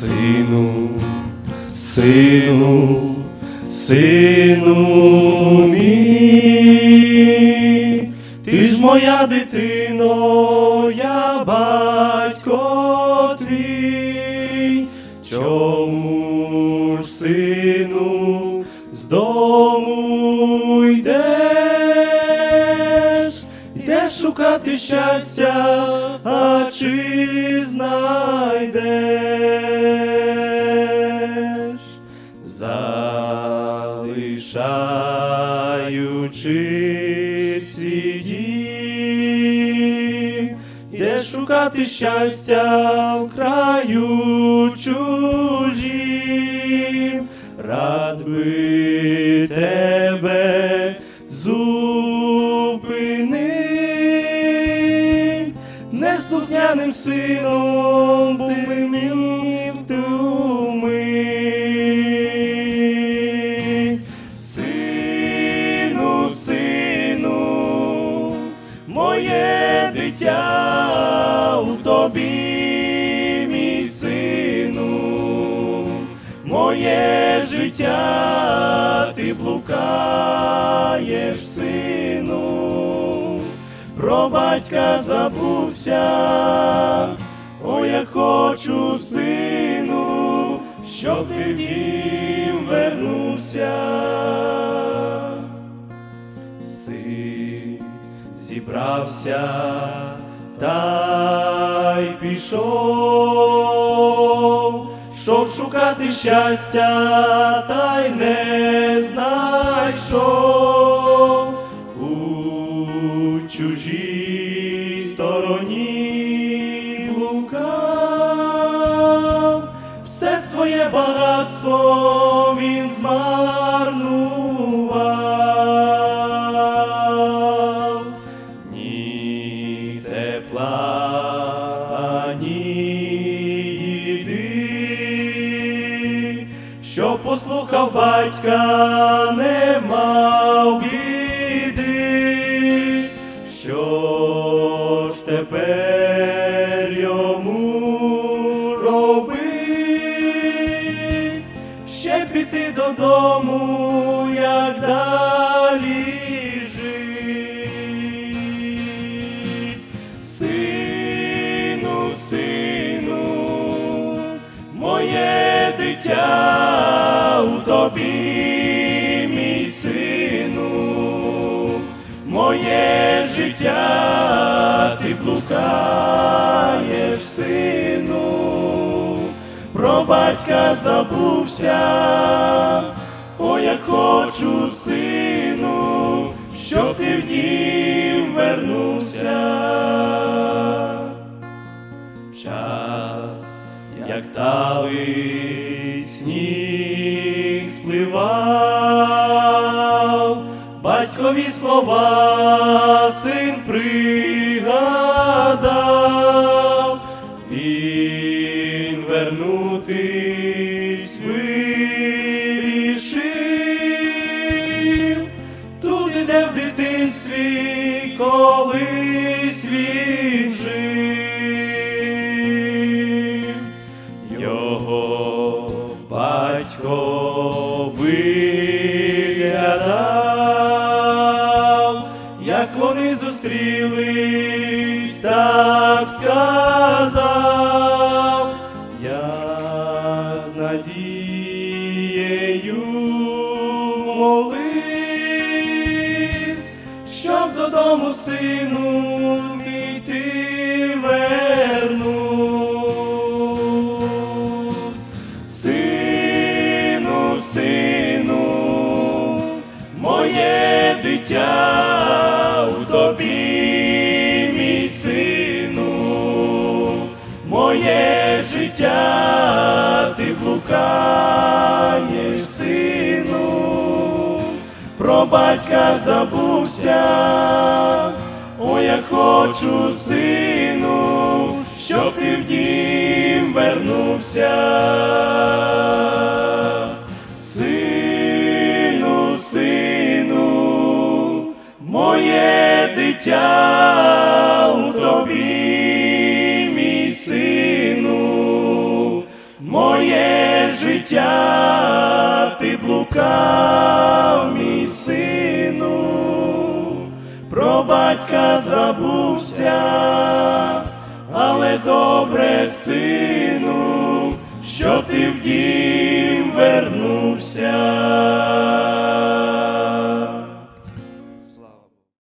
Сину, сину, сину мій, ти ж моя дитино, я батько твій, чому ж сину з дому йдеш, йдеш шукати щастя, а чи знайдеш, шукати щастя в краю чужім, рад би тебе зупинить, неслухняним сином тобі, мій сину, моє життя ти блукаєш, сину, про батька забувся, о, я хочу, сину, щоб ти в дім вернувся. Зібрався та й пішов, щоб шукати щастя, та й не знайшов. У чужій послухав батька, не мав біди, що ж тепер йому робить, ще піти додому, як далі жить. Сину, сину, моє дитя тобі, мій сину, моє життя ти блукаєш, сину, про батька забувся, о, я хочу, сину, спливав, батькові слова син пригадав, він вернутись надією молись, щоб додому сину мій ти вернув. Сину, сину, моє дитя у тобі, мій сину, моє життя батька забувся, о, я хочу, сину, щоб ти в дім вернувся, сину, сину, моє дитя у тобі, мій сину, моє життя ти блукав. Батька забувся, але добре, сину, що ти в дім вернувся.